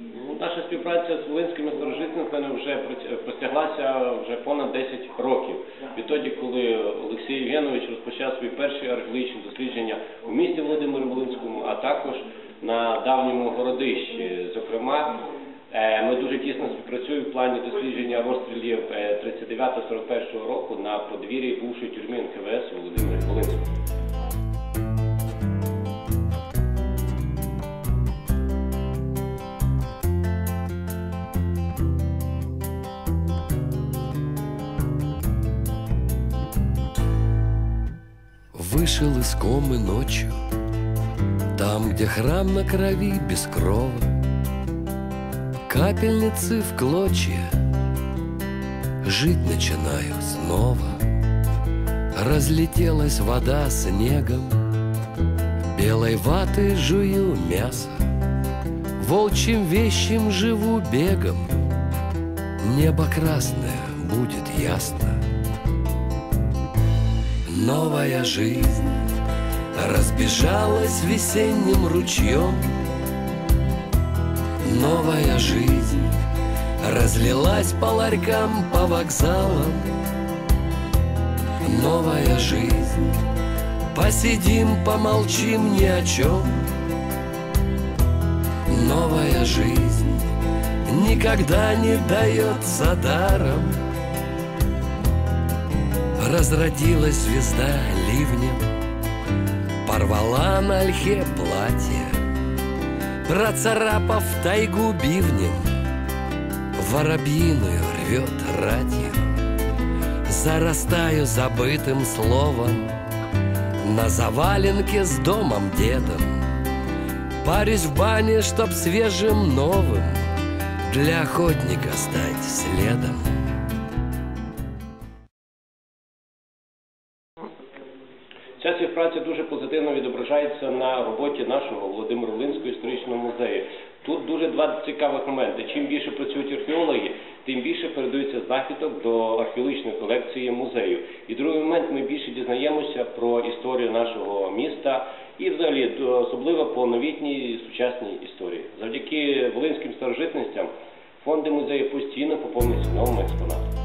Ну, Наша співпраця з волинськими старожитниками вже простяглася вже понад 10 років. Відтоді, коли Олексій Євгенович розпочав свої перші археологічні дослідження у місті Володимирі Волинському, а також на давньому городищі. Зокрема, е, ми дуже тісно співпрацюємо в плані дослідження розстрілів е, 39-41 року на подвір'ї бувшої тюрми НКВС у Володимирі Вышел из комы ночью. Там, где храм на крови без крова Капельницы в клочья Жить начинаю снова. Разлетелась вода снегом Белой ваты жую мясо. Волчьим вещим живу бегом Небо красное будет ясно Новая жизнь разбежалась весенним ручьем. Новая жизнь разлилась по ларькам, по вокзалам. Новая жизнь, посидим, помолчим ни о чем. Новая жизнь никогда не дается даром. Разродилась звезда ливнем Порвала на ольхе платье Процарапав тайгу бивнем Воробьиную рвет ратью Зарастаю забытым словом На заваленке с домом дедом Парюсь в бане, чтоб свежим новым Для охотника стать следом Ця співпраця дуже позитивно відображається на роботі нашого Володимира Волинського історичного музею. Тут дуже два цікавих моменти. Чим більше працюють археологи, тим більше передаються знахідок до археологічної колекції музею. І другий момент ми більше дізнаємося про історію нашого міста і взагалі особливо по новітній сучасній історії. Завдяки волинським старожитностям фонди музею постійно поповнюються новими експонатами.